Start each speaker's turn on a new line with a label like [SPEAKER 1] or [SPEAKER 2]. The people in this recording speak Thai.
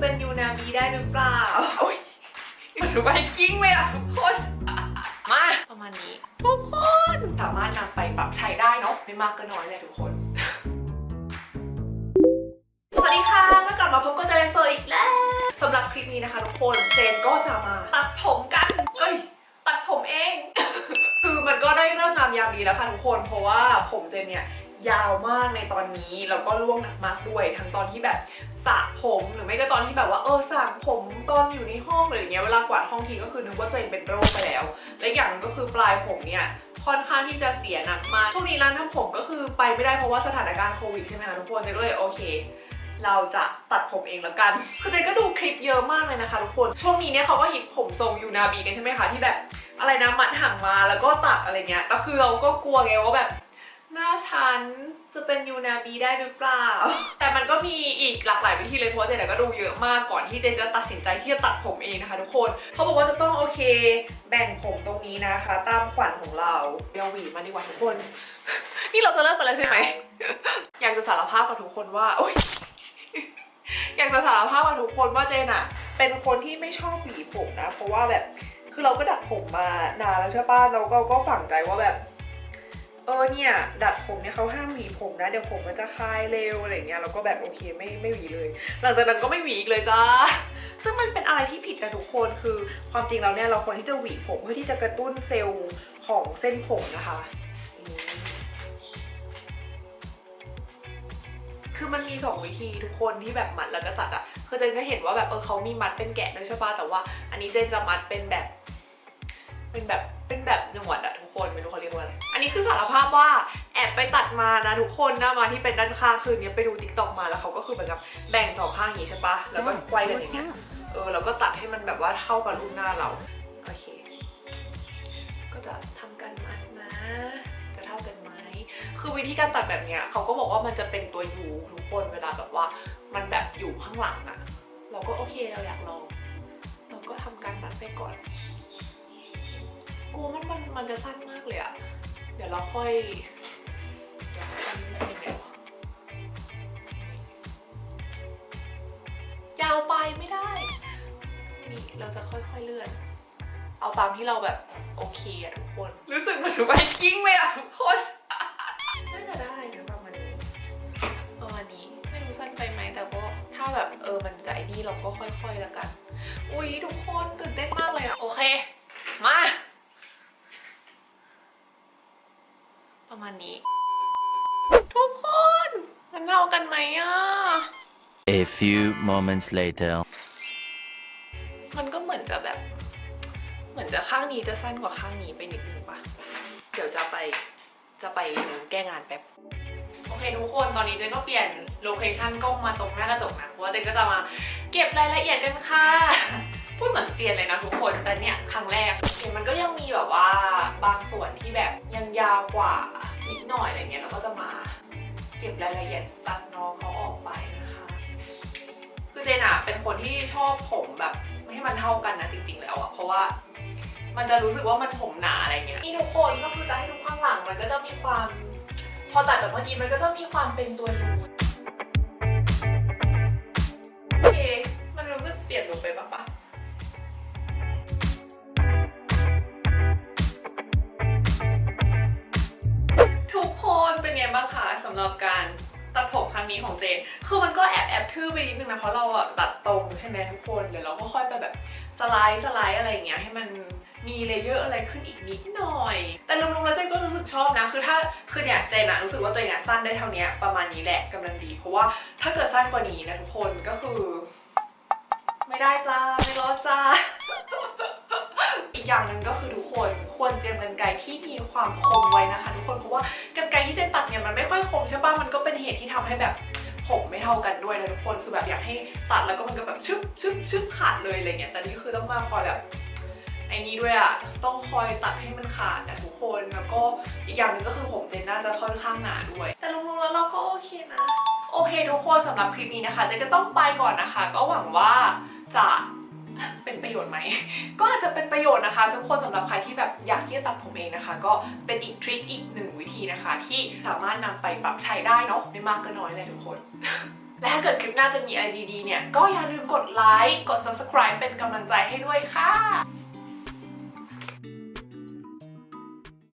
[SPEAKER 1] เป็นยูนาบีได้หรือเปล่าโอ้ยมันถูกไปกิ้งเลยอะทุกคน มาประมาณนี้ ทุกคนสามารถนำไปปรับใช้ได้เนาะไม่มากก็น้อยเลยทุกคน สวัสดีค่ะก็กลับมาพบกับเจนโซอีกแล้วสำหรับคลิปนี้นะคะทุกคนเจนก็จะมาตัดผมกันเอ้ยตัดผมเอง คือมันก็ได้เริ่มงามยามดีแล้วค่ะทุกคนเพราะว่าผมเจนเนี่ย ยาวมากในตอนนี้แล้วก็ร่วงหนักมากด้วย ทั้งตอนที่แบบสระผมหรือไม่ก็ตอนที่แบบว่าเออสระผมตอนอยู่ในห้องหรืออย่างเงี้ยเวลากวาดห้องทีก็คือนึกว่าตัวเองเป็นโรคไปแล้ว และอย่างก็คือปลายผมเนี่ยค่อนข้างที่จะเสียหนักมากช่วงนี้ร้านทำผมก็คือไปไม่ได้เพราะว่าสถานการณ์โควิดใช่ไหมคะทุกคนเจนก็เลยโอเคเราจะตัดผมเองแล้วกัน คือเจนก็ดูคลิปเยอะมากเลยนะคะทุกคน ช่วงนี้เนี่ยเขาก็ฮิตผมทรงยูนาบีกันใช่ไหมคะที่แบบอะไรนะมัดห่างมาแล้วก็ตัดอะไรเงี้ย แต่คือเราก็กลัวไงว่าแบบ หน้าฉันจะเป็นยูนาบีได้หรือเปล่า แต่มันก็มีอีกหลากหลายวิธีเลยเพราะว่าเจนก็ดูเยอะมากก่อนที่เจนจะตัดสินใจที่จะตัดผมเองนะคะทุกคนเขาบอกว่าจะต้องโอเค แบ่งผมตรงนี้นะคะ ตามขวัญของเราเดี๋ยวหวีมาดีกว่าทุกคน นี่เราจะเลิกกันแล้วใช่ไหมอยากจะสารภาพกับทุกคนว่าโอ๊ยอยากจะสารภาพกับทุกคนว่าเจนอะเป็นคนที่ไม่ชอบหวีผมนะ เพราะว่าแบบคือเราก็ดัดผมมานานแล้วใช่ปะเราก็ก็ฝังใจว่าแบบ เออเนี่ยดัดผมเนี่ยเขาห้ามหวีผมนะ เดี๋ยวผมมันจะคลายเร็วอะไรเงี้ยเราก็แบบโอเคไม่ไม่หวีเลย หลังจากนั้นก็ไม่หวีอีกเลยจ้าซึ่งมันเป็นอะไรที่ผิดกันทุกคนคือความจริงแล้วเนี่ยเราควรที่จะหวีผมเพื่อที่จะกระตุ้นเซลล์ของเส้นผมนะคะคือมันมีสองวิธีทุกคนที่แบบมัดแล้วก็ตัดอะคือเจนก็เห็นว่าแบบเออเขามีมัดเป็นแกะด้วยใช่ปะแต่ว่า อันนี้เจนจะมัดเป็นแบบ เป็นแบบเป็นแบบหนวดอะทุกคนไม่รู้เขาเรียกว่าอะไร อันนี้คือสารภาพว่าแอบไปตัดมานะทุกคนหน้ามาที่เป็นด้านข้างคือเนี้ยไปดูติ๊กต็อกมาแล้วเขาก็คือเหมือนกับแบ่งสองข้างอย่างนี้ใช่ปะแล้วก็ไกวกันอย่างเงี้ยเออแล้วก็ตัดให้มันแบบว่าเท่ากับรูปหน้าเราโอเค ก็จะทำการมัดนะ จะเท่ากันไหมคือวิธีการตัดแบบเนี้ยเขาก็บอกว่ามันจะเป็นตัวยูทุกคนเวลาแบบว่ามันแบบอยู่ข้างหลังอะเราก็โอเคเราอยากลองเราก็ทำการมัดไปก่อน กลัวมันมันมันจะสั้นมากเลยอะเดี๋ยวเราค่อยเดี๋ยวอันนี้มันเป็นยังไงวะยาวไปไม่ได้ นี่เราจะค่อยๆเลื่อน เอาตามที่เราแบบโอเคอะทุกคน รู้สึกเหมันถูกไปกิ้งเลยอะทุกคนน่าจะได้นะประมาณนี้ประมาณนี้ไม่รู้สั้นไปไหมแต่ก็ถ้าแบบเออมันจะไอ้นี่เราก็ค่อยๆแล้วกัน อุ้ยทุกคนตื่นเต้นมากเลยอะโอเค มา ประมาณนี้ ทุกคนมันเท่ากันไหมอะ
[SPEAKER 2] A few moments later.
[SPEAKER 1] มันก็เหมือนจะแบบ เหมือนจะข้างนี้จะสั้นกว่าข้างนี้ไปนิดนึงปะเดี๋ยวจะไปจะไปแก้งานแป๊บ โอเคทุกคนตอนนี้เจนก็เปลี่ยนโลเคชันกล้องมาตรงหน้ากระจกนะเพราะว่าเจนก็จะมาเก็บรายละเอียดกันค่ะ พูดเหมือนเซียนเลยนะทุกคนแต่เนี่ยครั้งแรกเห็นมันก็ยังมีแบบว่า อียดตัดน้องเขาออกไปนะคะ คือเจนอะเป็นคนที่ชอบผมแบบไม่ให้มันเท่ากันนะจริง ๆ แล้วอะเพราะว่ามันจะรู้สึกว่ามันผมหนาอะไรเงี้ยนี่ทุกคนก็คือจะให้ดูข้างหลังมันก็จะมีความพอตัดแบบเมื่อกี้มันก็จะมีความเป็นตัวยูโอเคมันรู้สึกเปลี่ยนลงไปปะปะทุกคนเป็นไงบ้างคะสำหรับการ นี้ของเจน คือมันก็แอบแอบทื่อไปนิดนึงนะ เพราะเราอะตัดตรงใช่ไหมทุกคนเดี๋ยวเราก็ค่อยไปแบบสไลด์สไลด์อะไรอย่างเงี้ยให้มันมีเลเยอร์อะไรขึ้นอีกนิดหน่อย แต่รวมๆแล้วเจนก็รู้สึกชอบนะ คือถ้า คือเนี่ยเจนอะรู้สึกว่าตัวเองอะสั้นได้เท่านี้ประมาณนี้แหละกำลังดี เพราะว่าถ้าเกิดสั้นกว่านี้นะทุกคนก็คือ ไม่ได้จ้าไม่รอดจ้า อีกอย่างหนึ่งก็คือทุกคนควรเตรียมกรรไกรที่มีความคมไว้นะคะ ทุกคนเพราะว่ากรรไกรที่เจนตัดเนี่ยมันไม่ค่อยคมใช่ป่ะมันก็เป็นเหตุที่ทำให้แบบผมไม่เท่ากันด้วยนะทุกคนคือแบบอยากให้ตัดแล้วก็มันก็แบบชึบชึบชึบขาดเลยอะไรเงี้ยแต่นี่คือต้องมาคอยแบบไอ้นี้ด้วยอะต้องคอยตัดให้มันขาดนะทุกคนแล้วก็อีกอย่างหนึ่งก็คือผมเจนน่าจะค่อนข้างหนาด้วย แต่รวมๆแล้วเราก็โอเคนะ โอเคทุกคนสำหรับคลิปนี้นะคะเจนก็ต้องไปก่อนนะคะ ก็หวังว่าจะ เป็นประโยชน์ไหม ก็อาจจะเป็นประโยชน์นะคะทุกคนสำหรับใครที่แบบอยากที่จะตัดผมเองนะคะ ก็เป็นอีกทริคอีกหนึ่งวิธีนะคะ ที่สามารถนำไปปรับใช้ได้เนาะไม่มากก็น้อยเลยทุกคนและถ้าเกิดคลิปหน้าจะมีอะไรดีๆเนี่ย ก็อย่าลืมกดไลค์ กด subscribe เป็นกำลังใจให้ด้วยค่ะ